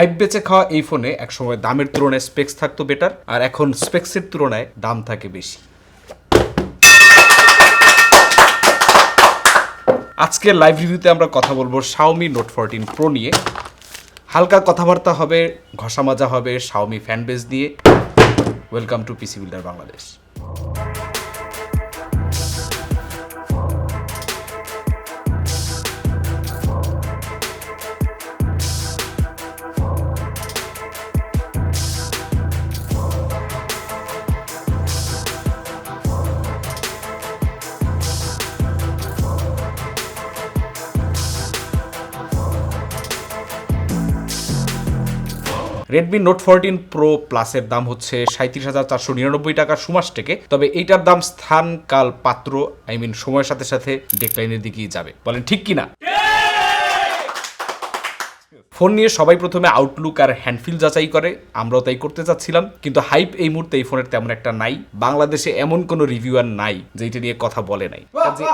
Hype বেচে খাওয়া এই ফোনে একসময় দামের তুলনায় স্পেক্স থাকতো বেটার আর এখন স্পেক্সের তুলনায় দাম থাকে বেশি। আজকের লাইভ রিভিউতে আমরা কথা বলব শাওমি নোট ফোরটিন প্রো নিয়ে। হালকা কথাবার্তা হবে ঘষা মাজা হবে শাওমি ফ্যান বেস দিয়ে। Welcome to PC builder Bangladesh Redmi Note fourteen Pro প্লাসের দাম হচ্ছে সাঁত্রিশ হাজার চারশো নিরানব্বই টাকা সুমাস থেকে। তবে এইটার দাম স্থান কাল পাত্র আই মিন সময়ের সাথে সাথে ডেকলাইনের দিকেই যাবে। বলেন ঠিক কি না ফোন নিয়ে সবাই প্রথমে আউটলুক আর হ্যান্ডফিল যাচাই করে আমরাও তাই করতে চাচ্ছিলাম। কিন্তু হাইপ এই মুহূর্তে এই ফোনের তেমন একটা নাই। বাংলাদেশে এমন কোনো রিভিউয়ার নাই যেটা নিয়ে কথা বলে নাই কাজে-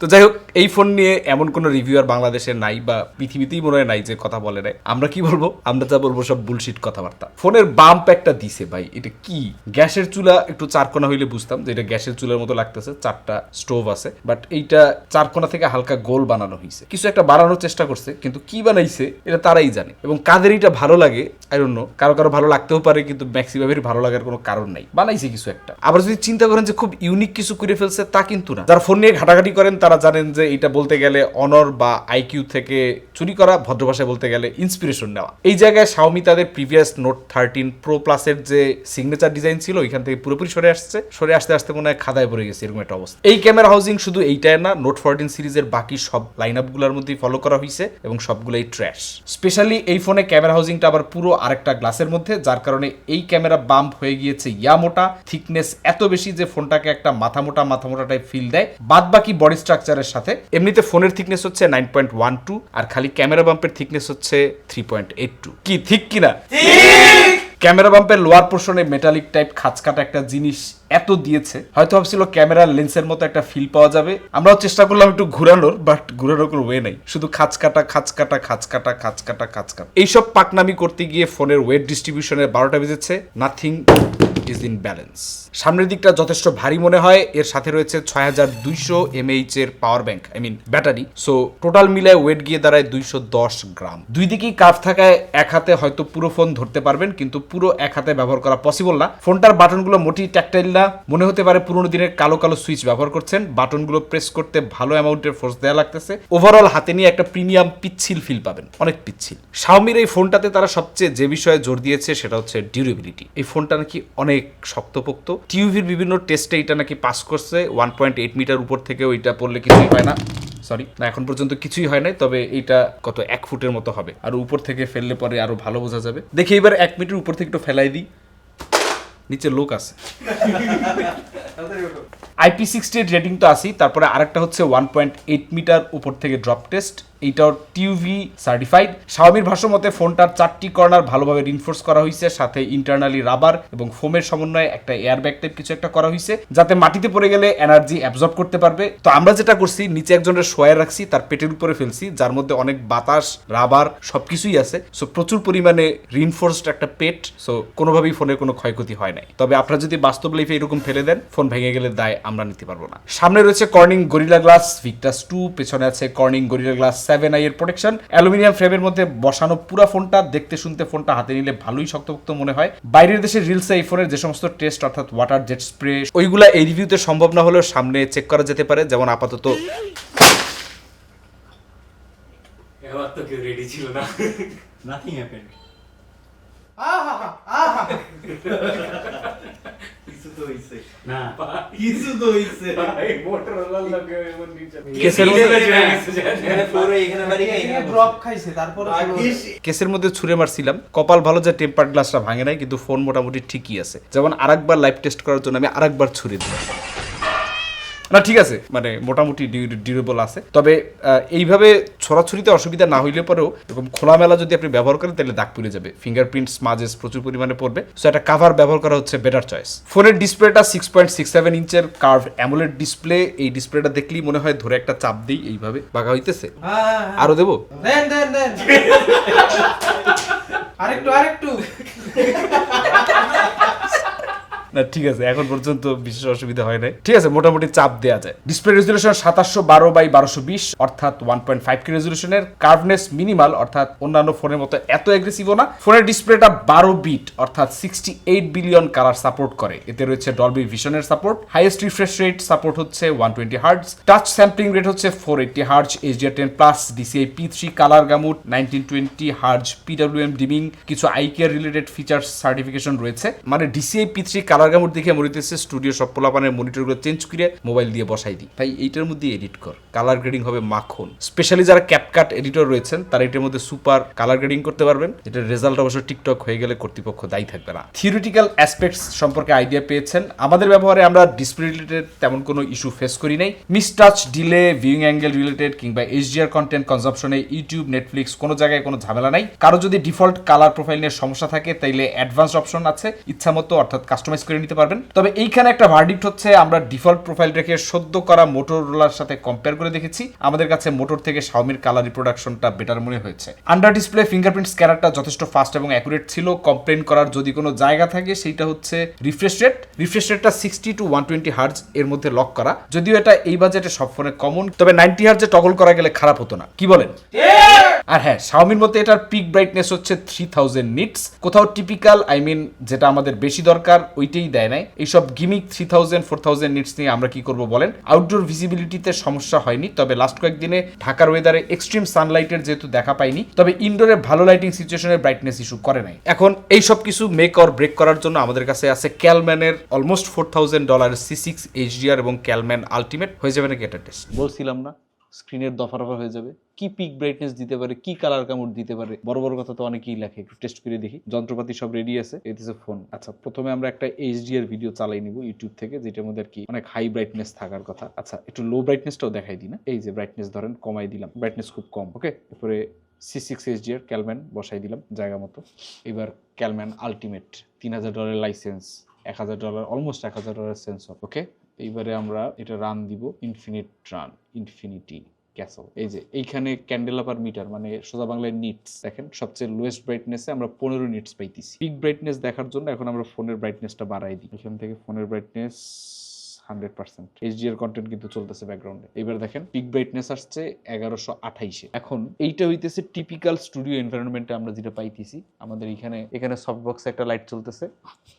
তো যাই হোক, এই ফোন নিয়ে এমন কোনো রিভিউ আর বাংলাদেশে নাই বা পৃথিবীতেই মনে হয় নাই যে কথা বলে নাই। আমরা কি বলব? আমরা যা বলব সব বুলশিট কথাবার্তা। ফোনের বাম্প একটা দিছে ভাই, এটা কি? গ্যাসের চুলা একটু চারকোনা হইলে বুঝতাম যে এটা গ্যাসের চুলার মতো লাগতেছে, চারটা স্টোভ আছে বাট এইটা চারকোনা থেকে হালকা গোল বানানো হয়েছে কিছু একটা বানানোর চেষ্টা করছে, কিন্তু কি বানাইছে, এটা তারাই জানে। এবং কাদের এটা ভালো লাগে আই ডোন্ট নো কারও কারও ভালো লাগতেও পারে, কিন্তু ম্যাক্সিমামের ভালো লাগার কোনো কারণ নাই। বানাইছে কিছু একটা। আবার যদি চিন্তা করেন যে খুব ইউনিক কিছু করে ফেলছে, তা কিন্তু না। যারা ফোন নিয়ে ঘাটাঘাটি করেন, তারা জানেন যে এটা বলতে গেলে অনর বা আইকিউ থেকে চুরি করা, ভদ্র ভাষায় বলতে গেলে ইন্সপিরেশন নেওয়া। এই জায়গায় শাওমি তাদের প্রিভিয়াস নোট থার্টিন প্রো প্লাসের যে সিগনেচার ডিজাইন ছিল, ওইখান থেকে পুরোপুরি সরে আসছে। সরে আসতে আসতে মনে হয় খাদায় পড়ে গেছে, এরকম একটা অবস্থা। এই ক্যামেরা হাউজিং শুধু এইটাই না নোট ফোরটিন সিরিজের বাকি সব লাইন আপগুলোর মধ্যেই ফলো করা হয়েছে এবং সবগুলোই ট্র্যাশ স্পেশালি এই ফোনে ক্যামেরা হাউজিংটা আবার পুরো আরেকটা গ্লাসের মধ্যে, যার কারণে এই ক্যামেরা বাম্প হয়ে গিয়েছে ইয়া মোটা থিকনেস এত বেশি যে ফোনটাকে একটা মাথা মোটা মাথা মোটা টাইপ ফিল দেয়। বাদ বাকি বডি স্ট্রাকচারের সাথে। এমনিতে ফোনের থিকনেস হচ্ছে নাইন পয়েন্ট ওয়ান টু আর খালি ক্যামেরা বাম্পের থিকনেস হচ্ছে থ্রি পয়েন্ট এইট টু কি ঠিক কিনা? ক্যামেরা বাম্পের লোয়ার পোর্শনে মেটালিক টাইপ খাঁচকাটা একটা জিনিস এত দিয়েছে। হয়তো ভাবছিল ক্যামেরার লেন্সের মতো একটা ফিল পাওয়া যাবে। আমরাও চেষ্টা করলাম একটু ঘুরানোর বাট ঘুরানোর কোনো ওয়ে নাই। শুধু খাঁচ কাটা খাঁচ কাটা খাঁচ কাটা খাঁচ কাটা খাঁচকাটা খাঁচকাটা এইসব পাকনামি করতে গিয়ে ফোনের ওয়েট ডিস্ট্রিবিউশনের বারোটা বেজেছে। নাথিং ইজ ইন ব্যালেন্স সামনের দিকটা যথেষ্ট ভারী মনে হয়। এর সাথে রয়েছে ছয় হাজার দুইশো এমএইচ এর power bank I mean battery so total মিলায় ওয়েট গিয়ে দাঁড়ায় দুইশো দশ গ্রাম। দুই দিকেই কার্ভ থাকায় এক হাতে হয়তো পুরো ফোন ধরতে পারবেন, কিন্তু পুরো এক হাতে ব্যবহার করা পসিবল না। ফোনটার বাটনগুলো মোটেই ট্যাকটাইল না মনে হতে পারে পুরোনো দিনের কালো কালো সুইচ ব্যবহার করছেন। বাটনগুলো প্রেস করতে ভালো অ্যামাউন্টের ফোর্স দেওয়া লাগতেছে। ওভারঅল হাতে নিয়ে একটা প্রিমিয়াম পিচ্ছিল ফিল পাবেন। অনেক পিচ্ছিল। শাওমির এই ফোনটাতে তারা সবচেয়ে যে বিষয়ে জোর দিয়েছে সেটা হচ্ছে ডিউরেবিলিটি এই ফোনটা নাকি অনেক শক্তপোক্ত। টিউভির বিভিন্ন টেস্টে এটা নাকি পাস করছে। ওয়ান পয়েন্ট এইট মিটার উপর থেকে ওইটা পড়লে কিছুই হয় না। সরি না, এখন পর্যন্ত কিছুই হয় নাই, তবে এইটা কত এক ফুটের মতো হবে। আর উপর থেকে ফেললে পরে আরও ভালো বোঝা যাবে। দেখি এবার এক মিটার উপর থেকে একটু ফেলাই দিই। নিচে লোক আছে। আইপি সিক্সটি রেটিং তো আসি তারপরে আরেকটা হচ্ছে ওয়ান পয়েন্ট এইট মিটার উপর থেকে ড্রপ টেস্ট এইটাও টিউভি সার্টিফাইড স্বাভাবিক ভাষ্য মতে, ফোনটার চারটি কর্নার ভালোভাবে রিনফোর্স করা হয়েছে সাথে ইন্টারনালি রাবার এবং ফোমের সমন্বয়ে একটা এয়ার ব্যাগ টাইপ কিছু একটা করা হয়েছে যাতে মাটিতে পড়ে গেলে এনার্জি অ্যাবজর্ব করতে পারবে। তো আমরা যেটা করছি, নিচে একজনের শোয়া রাখছি, তার পেটের উপরে ফেলছি, যার মধ্যে অনেক বাতাস রাবার সবকিছুই আছে। সো প্রচুর পরিমাণে রিনফোর্সড একটা পেট সো কোনোভাবেই ফোনের কোনো ক্ষয়ক্ষতি হয় নাই। তবে আপনারা যদি বাস্তব লাইফে এরকম ফেলে দেন, ফোন ভেঙে গেলে দায় আমরা নিতে পারব না। সামনে রয়েছে Corning Gorilla Glass Victus two পেছনে আছে Corning Gorilla Glass seven I এর প্রোটেকশন অ্যালুমিনিয়াম ফ্রেমের মধ্যে বসানো পুরো ফোনটা দেখতে শুনতে ফোনটা হাতে নিলে ভালোই শক্তপোক্ত মনে হয়। বাইরের দেশের রিলসে এই ফোনের যে সমস্ত টেস্ট অর্থাৎ ওয়াটার জেট স্প্রে ওইগুলা এই রিভিউতে সম্ভব না হলেও সামনে চেক করা যেতে পারে। যেমন আপাতত এবার তো কেউ রেডি ছিল না। Nothing happened. কিছু তো হইছে না কিছু তো হইছে কেসের মধ্যে এখানে ফ্লোরে এখানে ড্রপ খাইছে তারপরে কেসের মধ্যে ছুঁড়ে মারছিলাম। কপাল ভালো যে টেম্পার গ্লাসটা ভাঙে নাই কিন্তু ফোন মোটামুটি ঠিকই আছে। যেমন আরেকবার লাইভ টেস্ট করার জন্য আমি আরেকবার ছুঁড়ে দিই না ঠিক আছে মানে মোটামুটি ডিউরেবল আছে। তবে এইভাবে ছড়াছড়িতে অসুবিধা না হইলে পরেও এরকম খোলামেলা যদি আপনি ব্যবহার করেন তাহলে দাগ পুড়ে যাবে। ফিঙ্গারপ্রিন্ট স্মাজেস প্রচুর পরিমাণে পড়বে। সো একটা কাভার ব্যবহার করা হচ্ছে বেটার চয়েস ফোনের ডিসপ্লেটা সিক্স পয়েন্ট সিক্স সেভেন ইঞ্চের কার্ভ অ্যামোলেড ডিসপ্লে এই ডিসপ্লেটা দেখলেই মনে হয় ধরে একটা চাপ দিই এইভাবে বাঘা হইতেছে। হ্যাঁ, আরও দেবো? আরেকটু আরেকটু। না, ঠিক আছে, এখন পর্যন্ত বিশেষ অসুবিধা হয় নাই। ঠিক আছে, মোটামুটি চাপ দেওয়া যায়। ডিসপ্লে রেজুলেশন সাতাশশো বারো বাই বারোশো বিশ, অর্থাৎ ওয়ান পয়েন্ট ফাইভ কে রেজুলেশনের কার্ভনেস মিনিমাল অর্থাৎ অন্যান্য ফোনের মতো এত অ্যাগ্রেসিভও না। ফোনের ডিসপ্লেটা বারো বিট অর্থাৎ sixty eight billion colour support করে। এতে রয়েছে Dolby ভিশনের support highest refresh rate support হচ্ছে one twenty hertz touch sampling rate হচ্ছে four eighty hertz HDR ten plus DCI P three colour gamut nineteen twenty hertz PWM dimming কিছু eyecare related features certification রয়েছে। মানে DCI P three colour gamut দেখে মনে হইতেছে studio সব পোলাপানের মনিটরগুলো change করে mobile দিয়ে বসাই দিই। ভাই, এইটার মধ্যে এডিট কর। কালার গ্রেডিং হবে মাখন। স্পেশালি যারা ক্যাপকাট এডিটর রয়েছেন, তারা এটার মধ্যে সুপার কালার গ্রেডিং করতে পারবেন। এটার রেজাল্ট অবশ্য টিকটক হয়ে গেলে কর্তৃপক্ষ দায়ী থাকবে না। থিওরিটিক্যাল অ্যাসপেক্টস সম্পর্কে আইডিয়া পেয়েছেন। আমাদের ব্যবহারে আমরা ডিসপ্লে রিলেটেড তেমন কোনো ইস্যু ফেস করি নাই। Mistouch delay viewing angle related কিংবা এইচডিআর কন্টেন্ট কনজাম্পশনে ইউটিউব নেটফ্লিক্স কোনো জায়গায় কোনো ঝামেলা নাই। কারও যদি ডিফল্ট কালার প্রোফাইল নিয়ে সমস্যা থাকে, তাইলে অ্যাডভান্স অপশন আছে। ইচ্ছামতো অর্থাৎ কাস্টমাইজ করে নিতে পারবেন। তবে এইখানে একটা ভার্ডিক্ট হচ্ছে, আমরা ডিফল্ট প্রোফাইল রেখে সদ্য করা মোটরোলার সাথে কম্পেয়ার করে দেখেছি। আমাদের কাছে মোটর থেকে শাওমির কালার রিপ্রোডাকশনটা বেটার মনে হয়েছে। আন্ডার ডিসপ্লে ফিঙ্গারপ্রিন্ট স্ক্যানারটা যথেষ্ট ফাস্ট এবং অ্যাকুরেট ছিল। কমপ্লেন করার যদি কোনো জায়গা থাকে, সেইটা হচ্ছে রিফ্রেশ রেট রিফ্রেশ রেটটা sixty to one twenty hertz এর মধ্যে লক করা। যদিও এটা এই বাজেটে সব ফোনে কমন তবে নাইনটি হার্জে টগল করা গেলে খারাপ হতো না। কি বলেন? আর হ্যাঁ শাওমির মধ্যে এটার পিক ব্রাইটনেস হচ্ছে থ্রি থাউজেন্ড নিটস কোথাও টিপিক্যাল আই মিন যেটা আমাদের বেশি দরকার ওইটাই দেয় নাই। এইসব gimmick three thousand four thousand nits নিয়ে আমরা কি করব বলেন? আউটডোর ভিজিবিলিটিতে সমস্যা হয়নি, তবে লাস্ট কয়েকদিনে ঢাকার ওয়েদারে এক্সট্রিম সানলাইটের যেহেতু দেখা পাইনি, তবে ইনডোরে ভালো লাইটিং সিচুয়েশনের ব্রাইটনেস ইস্যু করে নাই। এখন এই সব কিছু মেক অর ব্রেক করার জন্য আমাদের কাছে আছে ক্যালম্যানের almost four thousand dollar C six HDR এবং ক্যালম্যান আলটিমেট হয়ে যাবে নাকি এটা টেস্ট বলছিলাম না স্ক্রিনের দফা রফা হয়ে যাবে। কি পিক ব্রাইটনেস দিতে পারে, কি কালার কামড় দিতে পারে? বড় বড় কথা তো অনেকেই লেখে, একটু টেস্ট করে দেখি। যন্ত্রপাতি সব রেডি আছে এদিকে ফোন আচ্ছা প্রথমে আমরা একটা এইচডি এর ভিডিও চালাই নিব ইউটিউব থেকে, যেটার মধ্যে আর কি অনেক হাই ব্রাইটনেস থাকার কথা। আচ্ছা একটু লো ব্রাইটনেসটাও দেখাই দিই না। এই যে ব্রাইটনেস ধরেন, কমাই দিলাম। ব্রাইটনেস খুব কম ওকে এরপরে সি সিক্স এইচডি এর ক্যালম্যান বসাই দিলাম, জায়গা মতো। এবার ক্যালম্যান আলটিমেট তিন হাজার ডলারের লাইসেন্স এক হাজার ডলার অলমোস্ট এক হাজার ডলারের সেন্সর ওকে এইবারে আমরা এটা রান দিব ইনফিনিট রান ইনফিনিটি ক্যাসল। এই যে, এইখানে ক্যান্ডেল আপার মিটার মানে সোজা বাংলায় নিটস দেখেন, সবচেয়ে লোয়েস্ট ব্রাইটনেসে আমরা পনেরো নিটস পাইতেছি। পিক ব্রাইটনেস দেখার জন্য এখন আমরা ফোনের ব্রাইটনেসটা বাড়াই দিই। এখান থেকে ফোনের brightness hundred percent HDR content কিন্তু চলতেছে ব্যাকগ্রাউন্ডে এবার দেখেন পিক ব্রাইটনেস আসছে এগারোশো আঠাইশে। এখন এইটা হইতেছে টিপিক্যাল স্টুডিও এনভায়রনমেন্টে আমরা যেটা পাইতেছি, আমাদের এখানে এখানে সফট বক্সে একটা লাইট চলতেছে।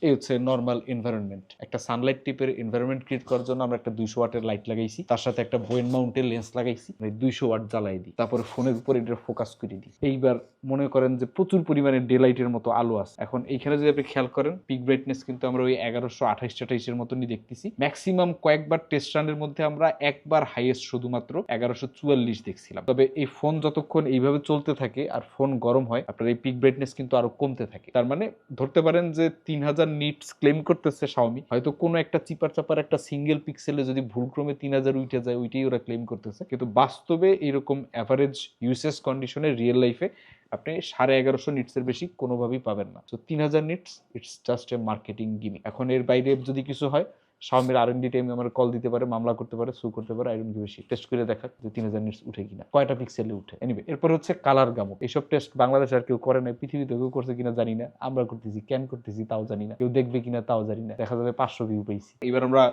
এই হচ্ছে নর্মাল এনভায়রনমেন্ট একটা সানলাইট টিপের এনভায়রনমেন্ট ক্রিয়েট করার জন্য আমরা একটা দুইশো ওয়াটের লাইট লাগাইছি। তার সাথে একটা বোয়েন মাউন্টের লেন্স লাগাইছি। মানে দুইশো ওয়াট জ্বালাই দিই। তারপরে ফোনের উপর এটা ফোকাস করে দিই। এইবার মনে করেন যে প্রচুর পরিমাণে ডে লাইটের মতো আলো আছে। এখন এইখানে যদি আপনি খেয়াল করেন পিক ব্রাইটনেস কিন্তু আমরা ওই এগারোশো আঠাইশ আঠাইশের মতনই দেখতেছি। ম্যাক্সিমাম কয়েকবার টেস্ট রানের মধ্যে আমরা একবার হাইয়েস্ট শুধুমাত্র এগারোশো চুয়াল্লিশ দেখছিলাম। তবে এই ফোন যতক্ষণ এইভাবে চলতে থাকে আর ফোন গরম হয়, আপনার এই পিক ব্রাইটনেস কিন্তু আরও কমতে থাকে। তার মানে ধরতে পারেন যে তিন হাজার নিটস ক্লেম করতেছে শাওমি হয়তো কোনো একটা চিপার চাপার একটা সিঙ্গেল পিক্সেলে যদি ভুলক্রমে তিন হাজার উঠে যায়, ওইটাই ওরা ক্লেম করতেছে। কিন্তু বাস্তবে এরকম অ্যাভারেজ ইউসেস কন্ডিশনে রিয়েল লাইফে আপনি সাড়ে এগারোশো নিটসের বেশি কোনোভাবেই পাবেন না। তো তিন হাজার nits it's just a marketing gimme এখন এর বাইরে যদি কিছু হয় শাওমির আর এন ডি টাইমে আমার কল দিতে পারে, মামলা করতে পারে সু করতে পারে আইরন কি বেশি টেস্ট করে দেখা যে তিন হাজার নিটস উঠে কিনা। কয়টা পিক্সেলে উঠে? এনিবে এরপর হচ্ছে কালার গামো এইসব টেস্ট বাংলাদেশে আর কেউ করে না পৃথিবীতে কেউ করছে কিনা জানি না। আমরা করতেছি ক্যান করতেছি, তাও জানি না। কেউ দেখবে কিনা তাও জানি না। দেখা যাবে পাঁচশো ভিউ পেয়েছি। এবার আমরা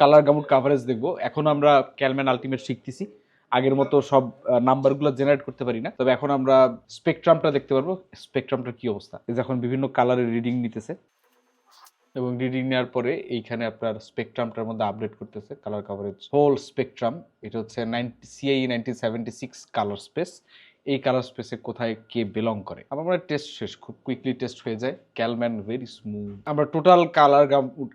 কালার গামুট কাভারেজ দেখব। এখন আমরা ক্যালম্যান আলটিমেট শিখতেছি। আগের মতো সব নাম্বারগুলো জেনারেট করতে পারি না। তবে এখন আমরা স্পেকট্রামটা দেখতে পারব। স্পেকট্রামটার কি অবস্থা? এখন বিভিন্ন কালারের রিডিং নিতেছে। এবং রিডিং নেওয়ার পরে এইখানে আপনার স্পেকট্রামটার মধ্যে আপডেট করতেছে কালার কভারেজ হোল স্পেকট্রাম এটা হচ্ছে ninety CI six colour space এই কালার স্পেসে কোথায় কে বিলং করে? আমার টেস্ট শেষ, খুব কুইকলি টেস্ট হয়ে যায়। ক্যালম্যান ভেরি স্মুথ আমরা টোটাল কালার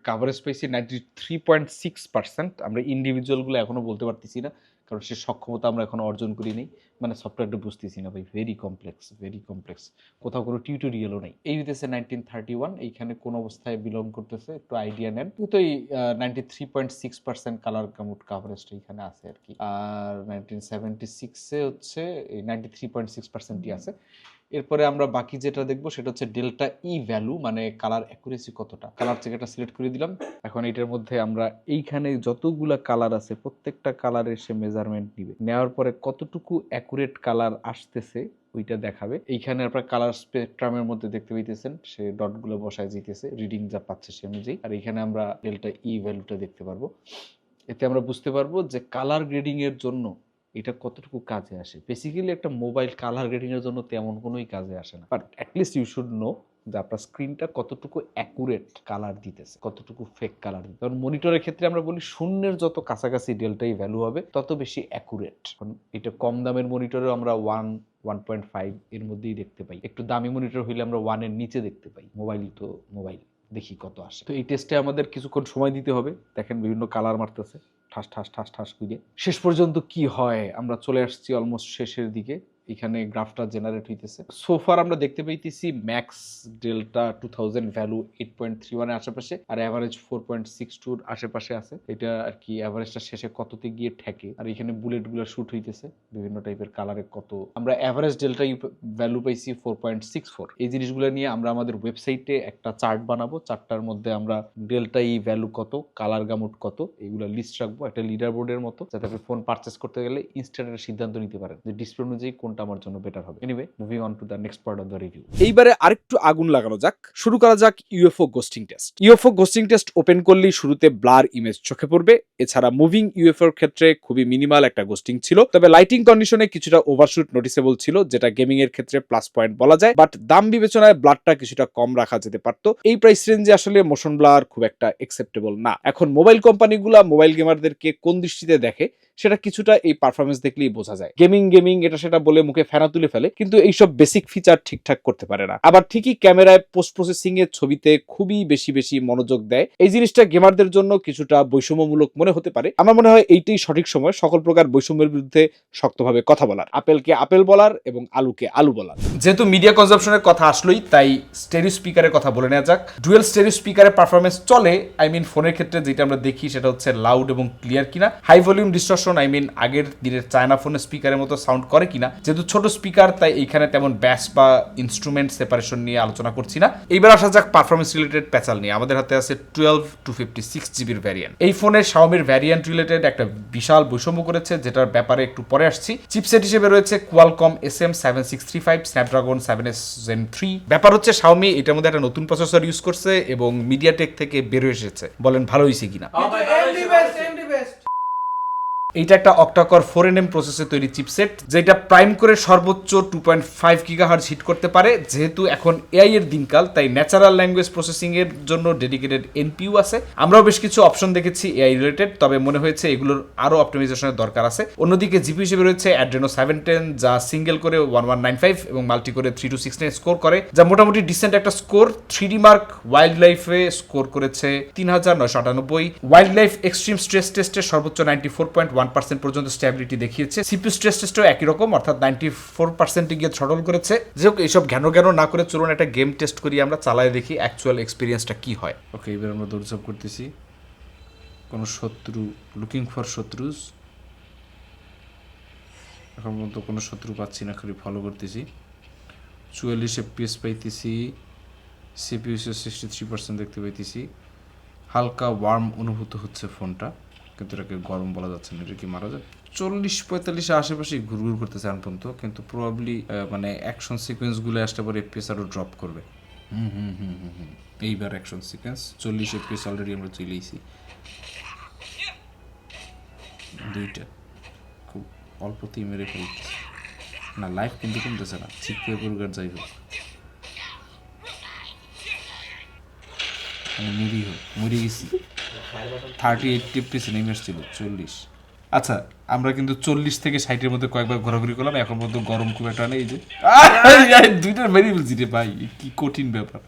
কাভারেজ পেয়েছি ninety three point six percent আমরা ইন্ডিভিজুয়ালগুলো এখনও বলতে পারতেছি না। কারণ সে সক্ষমতা আমরা এখন অর্জন করি করিনি মানে সফটওয়্যারটা বুঝতেছি না ভাই ভেরি কমপ্লেক্স ভেরি কমপ্লেক্স কোথাও কোনো টিউটোরিয়ালও নেই। এই হইতেছে নাইনটিন থার্টি ওয়ান এইখানে কোন অবস্থায় বিলং করতেছে, একটু আইডিয়া নেন। কিন্তু এই ninety three point six percent colour gamut কাভারেজটা এখানে আছে আর কি। আর নাইনটিন সেভেন্টি সিক্সে হচ্ছে, এই নাইনটি থ্রি পয়েন্ট সিক্স পার্সেন্টই আছে। এরপরে আমরা বাকি যেটা দেখব সেটা হচ্ছে ডেল্টা ই ভ্যালু মানে কালার অ্যাকুরেসি কতটা। কালার চেকারটা সিলেক্ট করে দিলাম। এখন এটার মধ্যে আমরা এইখানে যতগুলা কালার আছে, প্রত্যেকটা কালারের সে মেজারমেন্ট নিবে। নেওয়ার পরে কতটুকু অ্যাকুরেট কালার আসতেছে, ওইটা দেখাবে। এইখানে আপনার কালার স্পেকট্রামের মধ্যে দেখতে পাইতেছেন, সে ডটগুলো বসায় জিতেছে রিডিং যা পাচ্ছে সে অনুযায়ী। আর এখানে আমরা ডেল্টা ই ভ্যালুটা দেখতে পারব। এতে আমরা বুঝতে পারব যে কালার গ্রেডিং এর জন্য এটা কতটুকু কাজে আসে? বেসিক্যালি একটা মোবাইল কালার গ্রেডিং এর জন্য তেমন কোনোই কাজে আসে না। But at least you should know যে আপনার স্ক্রিনটা কতটুকু অ্যাকুরেট কালার দিতেছে, কতটুকু ফেক কালার দিতে কারণ মনিটরের ক্ষেত্রে আমরা বলি শূন্যের যত কাছাকাছি ডেল্টাই ভ্যালু হবে, তত বেশি অ্যাকুরেট এটা কম দামের মনিটরেও আমরা ওয়ান ওয়ান পয়েন্ট ফাইভ এর মধ্যেই দেখতে পাই। একটু দামি মনিটর হইলে আমরা ওয়ানের নিচে দেখতে পাই। মোবাইল তো মোবাইল দেখি কত আসে। তো এই টেস্টে আমাদের কিছুক্ষণ সময় দিতে হবে। দেখেন বিভিন্ন কালার মারতেছে। ঠাস ঠাস ঠাস ঠাস করে শেষ পর্যন্ত কি হয়? আমরা চলে আসছি অলমোস্ট শেষের দিকে। এখানে গ্রাফটা জেনারেট হইতেছে। সোফার আমরা দেখতে পাইতেছি max delta two thousand value eight point three ওয়ানের আশেপাশে আর অ্যাভারেজ ফোর পয়েন্ট সিক্স টুর আশেপাশে আছে। এটা আর কি অ্যাভারেজটা শেষে কততে গিয়ে ঠেকে। আর এখানে বুলেটগুলো শুট হইতেছে। বিভিন্ন টাইপের কালারে কত। আমরা অ্যাভারেজ ডেল্টা ভ্যালু পাইছি ফোর পয়েন্ট সিক্স ফোর এই জিনিসগুলো নিয়ে আমরা আমাদের ওয়েবসাইটে একটা চার্ট বানাবো। চার্টটার মধ্যে আমরা ডেল্টা ই ভ্যালু কত কালার গামুট কত, এইগুলো লিস্ট রাখব। একটা লিডার বোর্ডের মতো, যাতে আপনি ফোন পারচেস করতে গেলে ইনস্ট্যান্ট একটা সিদ্ধান্ত নিতে পারেন। যে ডিসপ্লে অনুযায়ী কোনটা আমার জন্য বেটার হবে। Anyway moving on to the next part of the review এইবারে আরেকটু আগুন লাগানো যাক। শুরু করা যাক UFO ghosting test UFO ghosting test open করলেই শুরুতে ব্লার ইমেজ চোখে পড়বে। এছাড়া মুভিং ক্ষেত্রে খুবই মিনিমাল একটা গোস্টিং ছিল। তবে লাইটিং কন্ডিশনে কিছুটা ওভারশুট নোটিসেবল ছিল, যেটা গেমিং এর ক্ষেত্রে প্লাস পয়েন্ট বলা যায়। বাট দাম বিবেচনায় ব্লারটা কিছুটা কম রাখা যেতে পারতো। এই প্রাইস রেঞ্জে আসলে মোশন ব্লার খুব একটা একসেপ্টেবল না। এখন মোবাইল কোম্পানিগুলা মোবাইল গেমারদেরকে কোন দৃষ্টিতে দেখে? সেটা কিছুটা এই পারফরমেন্স দেখলেই বোঝা যায়। গেমিং গেমিং এটা সেটা বলে মুখে ফেনা তুলে ফেলে, কিন্তু এইসব বেসিক ফিচার ঠিকঠাক করতে পারে না। আবার ঠিকই ক্যামেরায় পোস্ট প্রসেসিং এর ছবিতে খুবই বেশি বেশি মনোযোগ দেয়। এই জিনিসটা গেমারদের জন্য কিছুটা বৈষম্যমূলক মনে হতে পারে। আমার মনে হয় এইটাই সঠিক সময় সকল প্রকার বৈষম্যের বিরুদ্ধে শক্তভাবে কথা বলার। আপেলকে আপেল বলার এবং আলুকে আলু বলার। যেহেতু মিডিয়া কনজাম্পশনের কথা আসলোই, তাই স্টেরিও স্পিকারের কথা বলে নেওয়া যাক। ডুয়েল স্টেরিও স্পিকারের পারফরমেন্স চলে আই মিন ফোনের ক্ষেত্রে যেটা আমরা দেখি সেটা হচ্ছে লাউড এবং ক্লিয়ার কিনা। High volume distortion I mean আগের দিনের চায়না ফোনের স্পিকারের মতো সাউন্ড করে কিনা, যেহেতু ছোট স্পিকার তাই এইখানে তেমন ব্যাস বা ইনস্ট্রুমেন্ট সেপারেশন নিয়ে আলোচনা করছি না। এইবার আসা যাক পারফরমেন্স রিলেটেড প্যাচাল নিয়ে। আমাদের হাতে আছে টুয়েলভ টু ফিফটি সিক্স জিবির ভ্যারিয়েন্ট এই ফোনের শাওমির ভ্যারিয়েন্ট রিলেটেড একটা বিশাল বৈষম্য করেছে, যেটার ব্যাপারে একটু পরে আসছি। চিপসেট হিসেবে রয়েছে Qualcomm S M seven six three five Snapdragon seven S Gen three ব্যাপার হচ্ছে শাওমি এটার মধ্যে একটা নতুন প্রসেসর ইউজ করছে এবং মিডিয়াটেক থেকে বেরো এসেছে। বলেন, ভালো হয়েছে কিনা? এইটা একটা অক্টাকর ফোর এন এম প্রসেসে তৈরি চিপসেট যেটা প্রাইম করে সর্বোচ্চ two point five gigahertz hit করতে পারে। যেহেতু এখন এআই এর দিনকাল, তাই ন্যাচারাল ল্যাঙ্গুয়েজ প্রসেসিং এর জন্য ডেডিকেটেড এনপিইউ আছে। আমরাও বেশ কিছু অপশন দেখেছি এআই রিলেটেড তবে মনে হয়েছে এগুলোর আরও অপটিমাইজেশনের দরকার আছে। অন্যদিকে জিপি হিসেবে রয়েছে অ্যাড্রেনো সেভেন টেন যা সিঙ্গেল করে ওয়ান ওয়ান নাইন ফাইভ এবং মাল্টি করে three two six nine score করে, যা মোটামুটি ডিসেন্ট একটা score three D Mark Wild লাইফে স্কোর করেছে তিন হাজার নয়শো আটানব্বই। ওয়াইল্ড লাইফ এক্সট্রিম স্ট্রেস টেস্টে সর্বোচ্চ ninety four point one percent পর্যন্ত স্ট্যাবিলিটি দেখিয়েছে। সিপিউ স্ট্রেস টেস্টও একই রকম, অর্থাৎ নাইনটি ফোর পার্সেন্টে গিয়ে ছটল করেছে। যে হোক, এইসব জ্ঞান জ্ঞান না করে চলুন একটা গেম টেস্ট করি, আমরা চালায় দেখি অ্যাকচুয়াল এক্সপিরিয়েন্সটা কি হয়। ওকে এবার আমরা দৌড়ঝাপ করতেছি। কোনো শত্রু লুকিং ফর শত্রুজ এখন পর্যন্ত কোনো শত্রু পাচ্ছি না, খালি ফলো করতেছি। চুয়াল্লিশ এফপিএস পাইতেছি। সিপিউসে সিক্সটি থ্রি পার্সেন্ট দেখতে পাইতেছি। হালকা ওয়ার্ম অনুভূত হচ্ছে ফোনটা কিন্তু এটাকে গরম বলা যাচ্ছে না, এটা কি মারা যায়? চল্লিশ পঁয়তাল্লিশের আশেপাশে ঘুরঘুর করতেছে এখন পর্যন্ত, কিন্তু প্রবাবলি মানে অ্যাকশন সিকোয়েন্সগুলো আসলে পরে এফপিএস আরও ড্রপ করবে। হুম হুম হুম হুম এইবার অ্যাকশন সিকোয়েন্স চল্লিশ এফপিএস অলরেডি আমরা চলেইছি। দুইটা। খুব অল্পতেই মেরে ফেলতেছে না লাইফ কিন্তু কমতেছে না ছিটকে আর যাই হোক। আমি নিরীহ মরে গেছি। থার্টি এইটটি পিস ইমেজ ছিল, চল্লিশ। আচ্ছা আমরা কিন্তু চল্লিশ থেকে ষাটের মধ্যে কয়েকবার ঘোরাঘুরি করলাম, এখন পর্যন্ত গরম খুব একটা নেই যে। দুইটার মেরে বলছি ভাই, কি কঠিন ব্যাপার।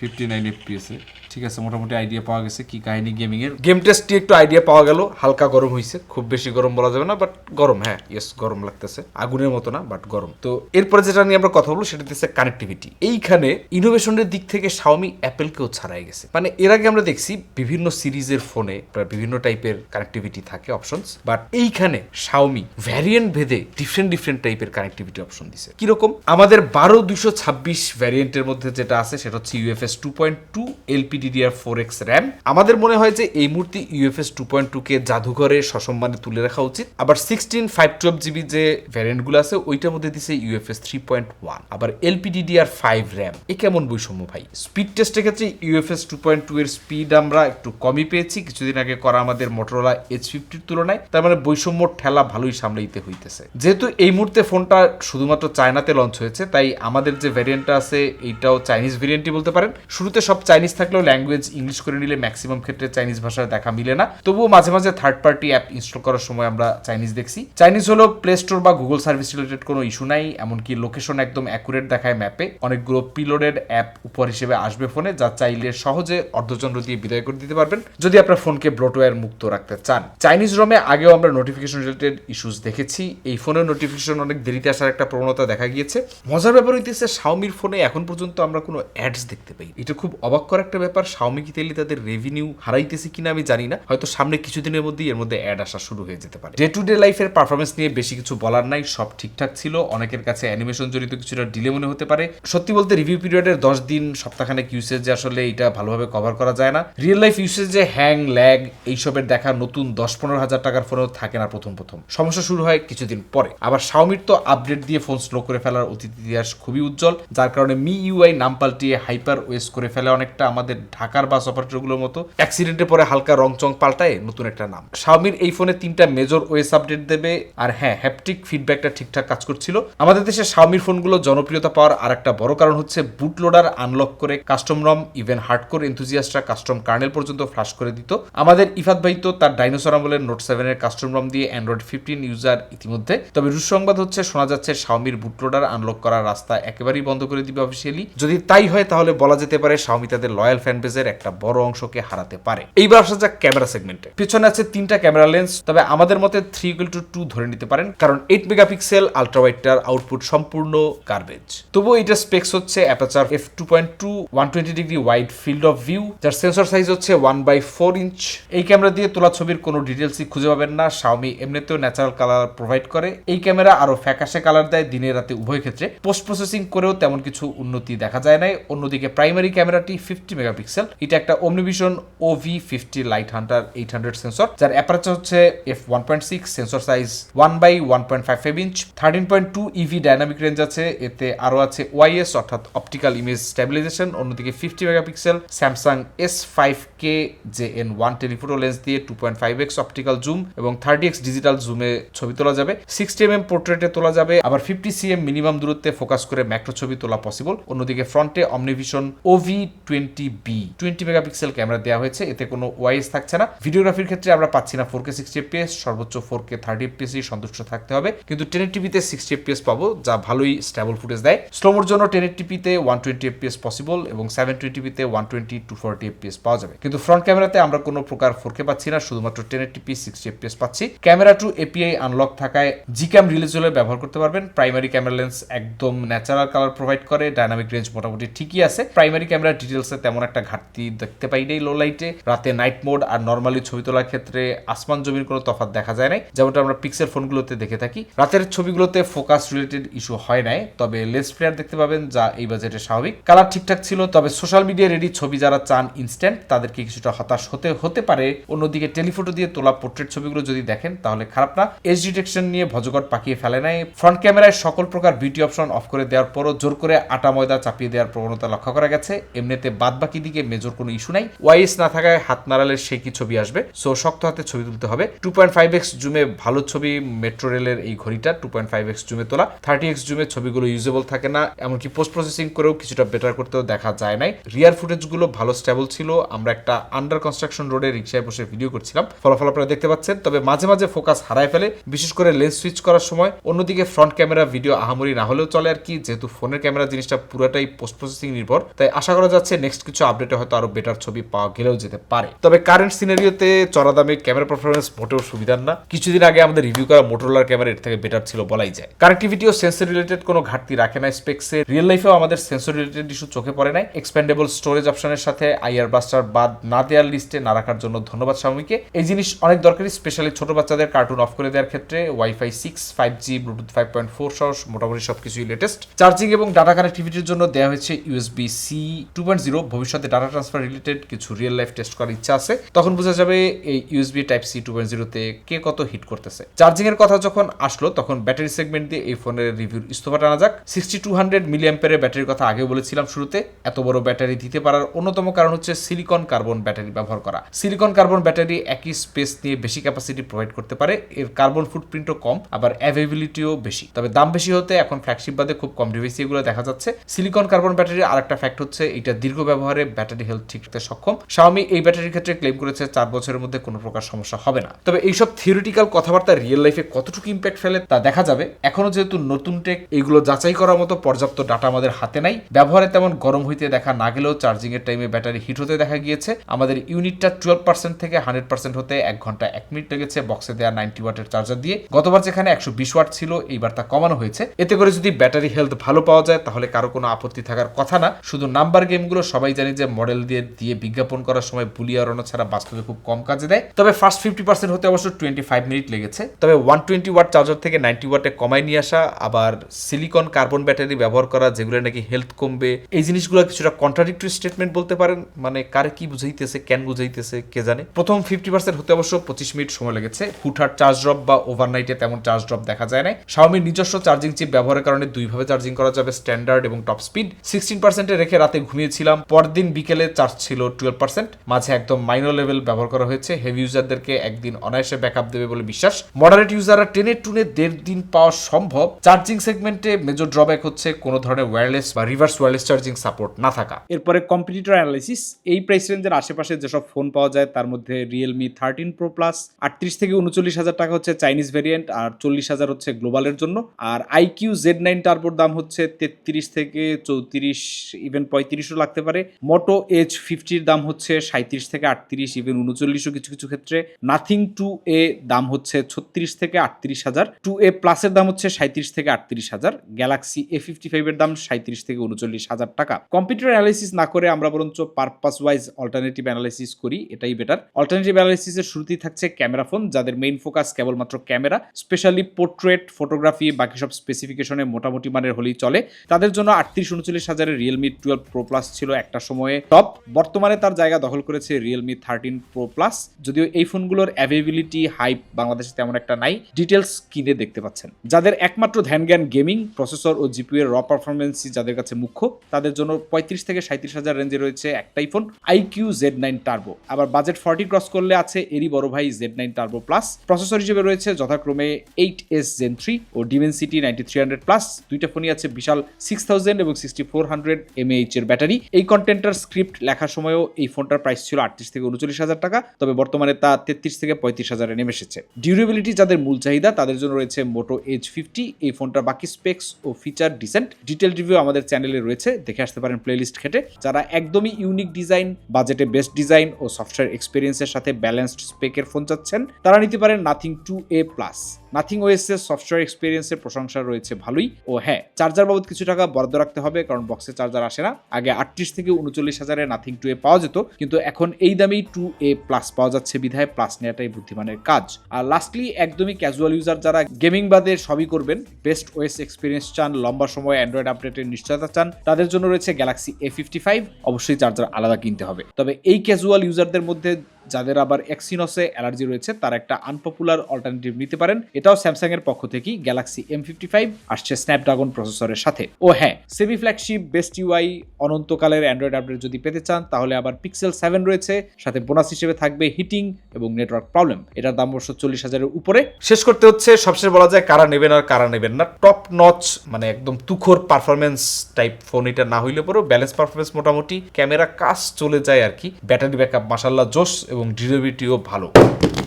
ফিফটি নাইন এফপিএস ঠিক আছে, মোটামুটি আইডিয়া পাওয়া গেছে কি কাহিনী গেমিং এর। গেম টেস্টে একটু আইডিয়া পাওয়া গেল, হালকা গরম হয়েছে খুব বেশি গরম বলা যাবে না বাট গরম হ্যাঁ ইয়েস গরম লাগতেছে। আগুনের মতো না বাট গরম। তো এরপরে যেটা নিয়ে আমরা কথা বলব, সেটা হচ্ছে কানেক্টিভিটি এইখানে ইনোভেশনের দিক থেকে শাওমি অ্যাপেলকেও ছাড়াই গেছে। মানে এর আগে আমরা দেখছি বিভিন্ন সিরিজের ফোনে বিভিন্ন টাইপের কানেক্টিভিটি থাকে অপশনস বাট এইখানে শাওমি ভ্যারিয়েন্ট ভেদে ডিফারেন্ট ডিফারেন্ট টাইপের কানেক্টিভিটি অপশন দিছে। কীরকম? আমাদের বারো দুশো ছাব্বিশ ভ্যারিয়েন্টের মধ্যে যেটা আছে, সেটা হচ্ছে UFS two point two LPDDR four X RAM আমাদের মনে হয় যে এই মুহূর্তে ইউএফএস টু পয়েন্ট টু কে জাদুঘরে সসম্মানে তুলে রাখা উচিত। আবার সিক্সটিন ফাইভ টুয়েলভ জিবি যে ভ্যারিয়েন্টগুলো আছে, ওইটার মধ্যে দিছে ইউএফএস থ্রি পয়েন্ট ওয়ান আবার এলপিডিডিআর ফাইভ র্যাম এ কেমন বৈষম্য ভাই? স্পিড টেস্টের ক্ষেত্রে ইউএফএস টু পয়েন্ট টু এর স্পিড আমরা একটু কমই পেয়েছি। কিছুদিন আগে করা আমাদের মোটরোলা এইচ ফিফটির তুলনায়। তার মানে বৈষম্য ঠেলা ভালোই সামলাইতে হইতেছে। যেহেতু এই মুহূর্তে ফোনটা শুধুমাত্র চায়নাতে লঞ্চ হয়েছে, তাই আমাদের যে ভ্যারিয়েন্টটা আছে, এইটাও চাইনিজ ভ্যারিয়েন্টই বলতে পারেন। শুরুতে সব চাইনিজ থাকলেও ল্যাঙ্গুয়েজ ইংলিশ করে নিলে ম্যাক্সিমাম ক্ষেত্রে চাইনিজ ভাষার দেখা মিলে না। তবুও মাঝে মাঝে থার্ড পার্টি অ্যাপ ইনস্টল করার সময় আমরা চাইনিজ দেখছি। চাইনিজ হলো প্লে স্টোর বা গুগল সার্ভিস রিলেটেড কোনো ইস্যু নাই, এমনকি লোকেশন একদম অ্যাকুরেট দেখায় ম্যাপে অনেকগুলো পিলোডেড অ্যাপ উপর হিসেবে আসবে ফোনে যা চাইলে সহজে অর্ধচন্দ্র দিয়ে বিদায় করে দিতে পারবেন, যদি আপনার ফোনকে ব্লোটওয়্যার মুক্ত রাখতে চান। চাইনিজ রমে আগেও আমরা নোটিফিকেশন রিলেটেড ইস্যুস দেখেছি। এই ফোনের নোটিফিকেশন অনেক দেরিতে আসার একটা প্রবণতা দেখা গিয়েছে। মজার ব্যাপার হইতেছে শাওমির ফোনে এখন পর্যন্ত আমরা কোনো অ্যাডস দেখতে পাই এটা খুব অবাক করা একটা ব্যাপার। শাওমি কি তেলি তাদের রেভিনিউ হারাইতেছে কিনা আমি জানি না। হয়তো সামনে কিছুদিনের মধ্যেই এর মধ্যে অ্যাড আসা শুরু হয়ে যেতে পারে। ডে টু ডে লাইফের পারফরমেন্স নিয়ে বেশি কিছু বলার নাই, সব ঠিকঠাক ছিল। অনেকের কাছে অ্যানিমেশন জড়িত কিছুটা ডিলে মনে হতে পারে। সত্যি বলতে রিভিউ পিরিয়ডের দশ দিন, সপ্তাহখানেক ইউসেজ আসলে এটা ভালোভাবে কভার করা যায় না। রিয়েল লাইফ ইউসেজে হ্যাং ল্যাগ এইসবের দেখা নতুন দশ পনেরো হাজার টাকার ফোনেও থাকে না প্রথম প্রথম। সমস্যা শুরু হয় কিছুদিন পরে। আবার শাওমির তো আপডেট দিয়ে ফোন স্লো করে ফেলার অতীত ইতিহাস খুবই উজ্জ্বল, যার কারণে মি ইউআই নাম পাল্টিয়ে হাইপার ওয়েস করে ফেলে অনেকটা আমাদের ঢাকার বাস অপারেটরগুলোর মতো। অ্যাক্সিডেন্টে পরে হালকা রং চং পাল্টায় নতুন একটা নাম। শাওমির এই ফোনে তিনটা মেজর ওয়েস আপডেট দেবে আর হ্যাঁ হ্যাপটিক ফিডব্যাকটা ঠিকঠাক কাজ করছিল। আমাদের দেশে শাওমির ফোনগুলো জনপ্রিয়তা পাওয়ার আর একটা বড় কারণ হচ্ছে বুট লোডার আনলক করে কাস্টম রম ইভেন হার্ডকোর এনথুজিয়াস্টরা কাস্টম কার্নেল পর্যন্ত ফ্লাশ করে দিত। আমাদের ইফাত ভাই তো তার ডাইনোসর আমলের নোট সেভেনের কাস্টম রম দিয়ে অ্যান্ড্রয়েড ফিফটিন ইউজার ইতিমধ্যে। তবে রুশ সংবাদ হচ্ছে, শোনা যাচ্ছে শাওমির বুট লোডার আনলক করার রাস্তা একেবারেই বন্ধ করে দিবে অফিসিয়ালি যদি তাই হয়, তাহলে বলা যেতে পারে শাওমি তাদের লয়াল ফ্যান একটা বড় অংশকে হারাতে পারে। এইবার আসা যাক ক্যামেরা সেগমেন্টে পিছনে আছে তিনটা ক্যামেরা লেন্স তবে আমাদের মতে থ্রি ইকুয়াল টু টু ধরে নিতে পারেন, কারণ এইট মেগাপিক্সেল আলট্রা ওয়াইডটার আউটপুট সম্পূর্ণ গার্বেজ তবুও এটা স্পেক্স হচ্ছে aperture f two point two one twenty degree wide field of view যার সেন্সর সাইজ হচ্ছে ওয়ান বাই ফোর ইঞ্চ এই ক্যামেরা দিয়ে তোলা ছবির কোনো ডিটেলসই খুঁজে পাবেন না শাওমি এমনিতেও ন্যাচারাল কালার প্রোভাইড করে। এই ক্যামেরা আরও ফ্যাকাশে কালার দেয় দিনে রাতে উভয় ক্ষেত্রে। পোস্ট প্রসেসিং করেও তেমন কিছু উন্নতি দেখা যায় নাই, অন্যদিকে প্রাইমারি ক্যামেরাটি ফিফটি মেগাপিক্সেল এটা একটা OmniVision OV fifty Light Hunter eight hundred sensor যার অ্যাপারেচার হচ্ছে f one point six sensor size one by one point five five inch thirteen point two EV dynamic range আছে, এতে আরও আছে OIS অর্থাৎ optical image stabilisation অন্যদিকে fifty megapixel Samsung S five K J N one telephoto lens দিয়ে two point five X optical zoom এবং thirty X digital জুমে ছবি তোলা যাবে। সিক্সটি এম এম পোর্ট্রেটে তোলা যাবে। আবার ফিফটি সি এম মিনিমাম দূরত্বে ফোকাস করে ম্যাক্রো ছবি তোলা পসিবল অন্যদিকে ফ্রন্টে OmniVision OV twenty B. Twenty megapixel camera দেওয়া হয়েছে, এতে কোনো ওয়াইস থাকছে না। ভিডিওগ্রাফির ক্ষেত্রে আমরা পাচ্ছি না ফোর কে সিক্সটি এফপিএস সর্বোচ্চ ফোর কে থার্টি এফপিএসই সন্তুষ্ট থাকতে হবে। কিন্তু টেন টিভিতে সিক্সটি এফপিএস পাবো, যা ভালোই স্টেবল ফুটেজ দেয়। স্লোমোর জন্য টেন টিভিতে ওয়ান টোয়েন্টি এফপিএস পসিবল এবং seven টোয়েন্টিপিতে one twenty two forty FPS পাওয়া যাবে। কিন্তু ফ্রন্ট ক্যামেরাতে আমরা কোনো প্রকার ফোর কে পাচ্ছি না, শুধুমাত্র টেন টিপি সিক্সটি এফপিএস পাচ্ছি। ক্যামেরা টু এপিআই আনলক থাকায় জি ক্যাম রিলিজ হলে ব্যবহার করতে পারবেন। প্রাইমারি ক্যামেরা লেন্স একদম ন্যাচারাল কালার প্রোভাইড করে ডাইনামিক রেঞ্জ মোটামুটি ঠিকই আছে। প্রাইমারি ক্যামেরা ডিটেলসে তেমন একটা ঘাটতি দেখতে পাই নাই লো লাইটে রাতে নাইট মোড আর নর্মালি ছবি তোলার ক্ষেত্রে আসমান জমির কোনো তফাৎ দেখা যায় নাই। যেমনটা আমরা পিক্সেল ফোনগুলোতে দেখে থাকি। রাতের ছবিগুলোতে ফোকাস রিলেটেড ইস্যু হয় নাই, তবে লেন্স ফ্লেয়ার দেখতে পাবেন, যা এই বাজেটে স্বাভাবিক। কালার ঠিকঠাক ছিল, তবে সোশ্যাল মিডিয়া রেডি ছবি যারা চান ইনস্ট্যান্ট তাদেরকে কিছুটা হতাশ হতে হতে পারে। অন্যদিকে টেলিফোটো দিয়ে তোলা পোর্ট্রেট ছবিগুলো যদি দেখেন, তাহলে খারাপ না। এজ ডিটেকশন নিয়ে ভজগট পাকিয়ে ফেলে নাই। ফ্রন্ট ক্যামেরায় সকল প্রকার বিউটি অপশন অফ করে দেওয়ার পরও জোর করে আটা ময়দা চাপিয়ে দেওয়ার প্রবণতা লক্ষ্য করা গেছে। এমনিতে বাদ বাকি দিকে মেজর কোনো ইস্যু নাই। ওয়াইএস না থাকায় হাত নাড়ালে সে কি ছবি আসবে? সো শক্ত হাতে ছবি তুলতে হবে। টু পয়েন্ট ফাইভ এক্স জুমে ভালো ছবি মেট্রো রেলের এই ঘড়িটা টু পয়েন্ট ফাইভ এক্স জুমে তোলা। থার্টি এক্স জুমে ছবিগুলো ইউজেবল থাকে না, এমনকি পোস্ট প্রসেসিং করেও কিছুটা বেটার করতেও দেখা যায় নাই। রিয়ার ফুটেজগুলো ভালো স্টেবল ছিল। আমরা একটা আন্ডার কনস্ট্রাকশন রোডে রিক্সায় বসে ভিডিও করছিলাম। ফলাফল আপনারা দেখতে পাচ্ছেন। তবে মাঝে মাঝে ফোকাস হারায় ফেলে, বিশেষ করে লেন্স সুইচ করার সময়। অন্যদিকে ফ্রন্ট ক্যামেরা ভিডিও আহামরি না হলেও চলে আর কি, যেহেতু ফোনের ক্যামেরা জিনিসটা পুরোটাই পোস্ট প্রসেসিং নির্ভর, তাই আশা করা যাচ্ছে নেক্সট কিছু আপডেটে হয়তো আরও বেটার ছবি পাওয়া গেলেও যেতে পারে। তবে কারেন্ট সিনারিওতে চড়া দামে ক্যামেরা পারফরমেন্স মোটেও সুবিধার না। কিছুদিন আগে আমাদের রিভিউ করা মোটরোলার ক্যামেরা এর থেকে বেটার ছিল বলাই যায়। কানেক্টিভিটি ও সেন্সর রিলেটেড কোনো ঘাটতি রাখে না স্পেক্সে রিয়েল লাইফেও আমাদের সেন্সর রিলেটেড ইস্যু চোখে পড়ে নাই। এক্সপেন্ডেবল স্টোরেজ অপশনের সাথে আইআর বাস্টার বাদ না দেওয়ার লিস্টে না রাখার জন্য ধন্যবাদ স্বামীকে। এই জিনিস অনেক দরকারি স্পেশালি ছোট বাচ্চাদের কার্টুন অফ করে দেওয়ার ক্ষেত্রে wifi six five G Bluetooth five point four সহ মোটামুটি সবকিছুই লেটেস্ট চার্জিং এবং ডাটা কানেক্টিভিটির জন্য দেওয়া হয়েছে USB C two point zero ভবিষ্যতে ডাটা ট্রান্সফার রিলেটেড কিছু রিয়েল লাইফ টেস্ট করার ইচ্ছা আছে। তখন বোঝা যাবে এই USB type C two point জিরোতে কে কত হিট করতেছে। চার্জিং এর কথা যখন আসলো, তখন ব্যাটারি সেগমেন্ট দিয়ে এই ফোনের রিভিউর ইস্তফা টানা যাক। সিক্সটি টু হান্ড্রেড মিলিয়াম্পের ব্যাটারির কথা আগেও বলেছিলাম শুরুতে। এত বড় ব্যাটারি দিতে পারার অন্যতম কারণ হচ্ছে সিলিকন কার্বন ব্যাটারি ব্যবহার করা। সিলিকন কার্বন ব্যাটারি একই স্পেস নিয়ে বেশি ক্যাপাসিটি প্রোভাইড করতে পারে। এর কার্বন ফুটপ্রিন্টও কম, আবার অ্যাভেবিলিটিও বেশি। তবে দাম বেশি হতে এখন ফ্ল্যাগশিপ বাদে খুব কম ডিভাইসে এগুলো দেখা যাচ্ছে। সিলিকন কার্বন ব্যাটারির আরেকটা ফ্যাক্ট হচ্ছে এটা দীর্ঘ ব্যবহারে ব্যাটারি হেলথ ঠিক রাখতে সক্ষম। শাওমি এই ব্যাটারির ক্ষেত্রে ক্লেম করেছে চার বছরের মধ্যে কোনো প্রকার সমস্যা হবে না। তবে এইসব থিওরিটিক্যাল কথাবার্তা রিয়েল লাইফে কতটুকু ইম্প্যাক্ট ফেলে তা দেখা যাবে। এখনও যেহেতু নতুন টেক এইগুলো যাচাই করার মতো পর্যাপ্ত ডাটা আমাদের হাতে নাই, ব্যবহারে তেমন গরম হইতে দেখা না গেলেও চার্জিং এর টাইমে ব্যাটারি হিট হতে দেখা গিয়েছে। আমাদের ইউনিটটা টুয়েলভ পার্সেন্ট থেকে হান্ড্রেড পার্সেন্ট হতে এক ঘণ্টা এক মিনিট লেগেছে বক্সে দেওয়া নাইনটি ওয়াটের চার্জার দিয়ে। গতবার যেখানে একশো বিশ ওয়াট ছিল, এইবার তা কমানো হয়েছে। এতে করে যদি ব্যাটারি হেলথ ভালো পাওয়া যায়, তাহলে কারও কোনো আপত্তি থাকার কথা না। শুধু নাম্বার গেমগুলো সবাই জানি যে মডেল দিয়ে দিয়ে বিজ্ঞাপন করার সময় বুলিয়া রনো ছাড়া বাস্তবে খুব কম কাজে দেয়। তবে ফার্স্ট ফিফটি পার্সেন্ট হতে অবশ্য টোয়েন্টি ফাইভ মিনিট লেগেছে। তবে ওয়ান টোয়েন্টি ওয়াট চার্জার থেকে নাইনটি ওয়াটে কমায় নিয়ে আসা, আবার সিলিকন কার্বন ব্যাটারি ব্যবহার করা, যেগুলো নাকি হেলথ কমবে, এই জিনিসগুলো কিছুটা কন্ট্রাডিক্টরি স্টেটমেন্ট বলতে পারেন। মানে কারে কি বুঝাইতেছে, কেন বুঝাইতেছে, কে জানে? প্রথম ফিফটি পার্সেন্ট হতে অবশ্য পঁচিশ মিনিট সময় লেগেছে। হুটহাট চার্জ ড্রপ বা ওভারনাইটে তেমন চার্জ ড্রপ দেখা যায় না শাওমির নিজস্ব চার্জিং চিপ ব্যবহারের কারণে দুইভাবে চার্জিং করা যাবে স্ট্যান্ডার্ড এবং টপ স্পিড সিক্সটিন পার্সেন্টে রেখে রাতে ঘুমিয়েছিলাম। পরদিন বিকেলে চার্জ ছিল টুয়েলভ পার্সেন্ট মাঝে একদম মাইনর লেভেল ব্যবহার করা হয়েছে। হেভি ইউজারদেরকে একদিন অনায়াসে ব্যাকআপ দেবে বলে বিশ্বাস। মডারেট ইউজাররা টেনে টুনে দেড় দিন পাওয়া সম্ভব। চার্জিং সেগমেন্টে মেজর ড্রব্যাক হচ্ছে কোনো ধরনের ওয়্যারলেস বা রিভার্স ওয়্যারলেস চার্জিং সাপোর্ট না থাকা। এরপরে কম্পিটিটর অ্যানালাইসিস এই প্রাইস রেঞ্জের আশেপাশে যেসব ফোন পাওয়া যায়, তার মধ্যে রিয়েলমি থার্টিন প্রো প্লাস আটত্রিশ থেকে উনচল্লিশ হাজার টাকা হচ্ছে চাইনিজ ভেরিয়েন্ট আর চল্লিশ হাজার হচ্ছে গ্লোবালের জন্য। আর আইকিউ জেড নাইন টার্বোর দাম হচ্ছে তেত্রিশ থেকে চৌত্রিশ ইভেন পঁয়ত্রিশও লাগতে পারে। মোটো এইচ ফিফটির দাম হচ্ছে সাঁত্রিশ থেকে আটত্রিশ ইভেন উনচল্লিশও কিছু কিছু ক্ষেত্রে। নাথিং টু এ দাম হচ্ছে ছত্রিশ থেকে আটত্রিশ হাজার। টু এ প্লাসের দাম হচ্ছে সাঁত্রিশ থেকে আটত্রিশ হাজার। গ্যালাক্সি এ ফিফটি ফাইভের দাম সাঁত্রিশ থেকে উনচল্লিশ হাজার টাকা। কম্পিউটার অ্যানালাইসিস না করে আমরা বরঞ্চ পারপাস ওয়াইজ অল্টারনেটিভ অ্যানালাইসিস করি, এটাই বেটার অল্টারনেটিভ অ্যানালাইসিসের শুরুতেই থাকছে ক্যামেরা ফোন যাদের মেইন ফোকাস কেবলমাত্র ক্যামেরা স্পেশালি পোর্ট্রেট ফটোগ্রাফি বাকি সব স্পেসিফিকেশনে মোটামুটি মানের হলেই চলে। তাদের জন্য আটত্রিশ, উনচল্লিশ হাজারের রিয়েলমি টুয়েলভ প্রো প্লাস ছিল একটা সময়ে টপ বর্তমানে তার জায়গা দখল করেছে রিয়েলমি থার্টিন প্রো প্লাস যদিও এই ফোনগুলোর অ্যাভেবিলিটি হাইপ বাংলাদেশে তেমন একটা নাই। ডিটেলস কিনে দেখতে পাচ্ছেন। যাদের একমাত্র ধ্যান জ্ঞান গেমিং প্রসেসর ও জিপিউ এর র পারফরমেন্সই যাদের কাছে মুখ্য, তাদের জন্য পঁয়ত্রিশ থেকে সাঁত্রিশ হাজার রেঞ্জে রয়েছে একটাই phone iQOO Z nine Turbo আবার বাজেট ফর্টি ক্রস করলে আছে এরই বড় ভাই Z nine Turbo Plus processor হিসেবে রয়েছে যথাক্রমে এইট এস জেন থ্রি ও Dimensity ninety three hundred plus দুইটা ফোনই আছে বিশাল সিক্স থাউজেন্ড এবং সিক্সটি ফোর হান্ড্রেড এমএইচ এর ব্যাটারি। এই কন্টেন্টার স্ক্রিপ্ট লেখার সময়ও এই ফোনটার প্রাইস ছিল আটত্রিশ থেকে উনচল্লিশ হাজার টাকা, তবে বর্তমানে তা তেত্রিশ থেকে পঁয়ত্রিশ হাজারে নেমে এসেছে। ডিউরেবিলিটি যাদের মূল চাহিদা, তাদের জন্য রয়েছে মোটো এইচ ফিফটি এই ফোনটার বাকি স্পেক্স ও ফিচার ডিসেন্ট ডিটেল রিভিউ আমাদের চ্যানেলে রয়েছে, দেখে আসতে পারেন প্লেলিস্ট ঘেটে যারা একদমই ইউনিক ডিজাইন বাজেটে বেস্ট ডিজাইন ও সফটওয়্যার এক্সপিরিয়েন্সের সাথে ব্যালেন্সড স্পেকের ফোন চাচ্ছেন, তারা নিতে পারেন nothing two A plus nothing OS এর সফটওয়্যার এক্সপিরিয়েন্সের প্রশংসা রয়েছে ভালোই। ও হ্যাঁ চার্জার বাবদ কিছু টাকা বরাদ্দ রাখতে হবে, কারণ বক্সে চার্জার আসে না। আগে আটত্রিশ থেকে উনচল্লিশ হাজারে নাথিং টু এ পাওয়া যেত, কিন্তু এখন এই দামেই টু এ প্লাস পাওয়া যাচ্ছে বিধায় প্লাস নেওয়াটাই বুদ্ধিমানের কাজ। আর লাস্টলি একদমই ক্যাজুয়াল ইউজার যারা গেমিং বাদে সবই করবেন বেস্ট ওয়েস এক্সপিরিয়েন্স চান, লম্বা সময় অ্যান্ড্রয়েড আপডেটের নিশ্চয়তা চান, তাদের জন্য রয়েছে গ্যালাক্সি এ ফিফটি ফাইভ অবশ্যই চার্জার আলাদা কিনতে হবে। তবে এই ক্যাজুয়াল ইউজারদের মধ্যে যাদের আবার এক্সিনসে অ্যালার্জি রয়েছে, তারা একটা আনপপুলার অল্টারনেটিভ নিতে পারেন। এটাও স্যামসাং এর পক্ষ থেকেই গ্যালাক্সি এম ফিফটি ফাইভ আসছে স্ন্যাপড্রাগন প্রসেসরের সাথে। ও হ্যাঁ সেমি ফ্ল্যাগশিপ বেস্ট ইউআই অনন্তকালের অ্যান্ড্রয়েড আপডেট যদি পেতে চান, তাহলে আবার পিক্সেল সেভেন রয়েছে। সাথে বোনাস হিসেবে থাকবে হিটিং এবং নেটওয়ার্ক প্রবলেম এটার দাম অবশ্য চল্লিশ হাজারের উপরে। শেষ করতে হচ্ছে, সবশেষে বলা যায় কারা নেবেন আর কারা নেবেন না। টপ নচ মানে একদম তুখোর পারফরমেন্স টাইপ ফোন এটা না হইলে পরেও ব্যালেন্স পারফরমেন্স মোটামুটি, ক্যামেরা কাজ চলে যায় আর কি। ব্যাটারি ব্যাকআপ মাসাল্লাহ জোশ এবং ডিউরেবিলিটিও ভালো।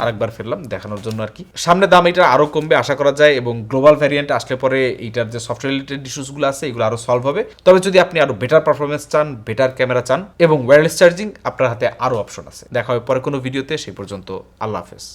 আরেকবার ফেললাম দেখানোর জন্য আর কি। সামনে দাম এটা আরও কমবে, আশা করা যায়, এবং গ্লোবাল ভ্যারিয়েন্ট আসলে পরে এটার যে সফটওয়্যার রিলেটেড ইস্যুসগুলো আছে, এগুলো আরও সলভ হবে। তবে যদি আপনি আরও বেটার পারফরমেন্স চান বেটার ক্যামেরা চান, এবং ওয়্যারলেস চার্জিং আপনার হাতে আরও অপশন আছে। দেখা হবে পরে কোনো ভিডিওতে সেই পর্যন্ত আল্লাহ হাফেজ।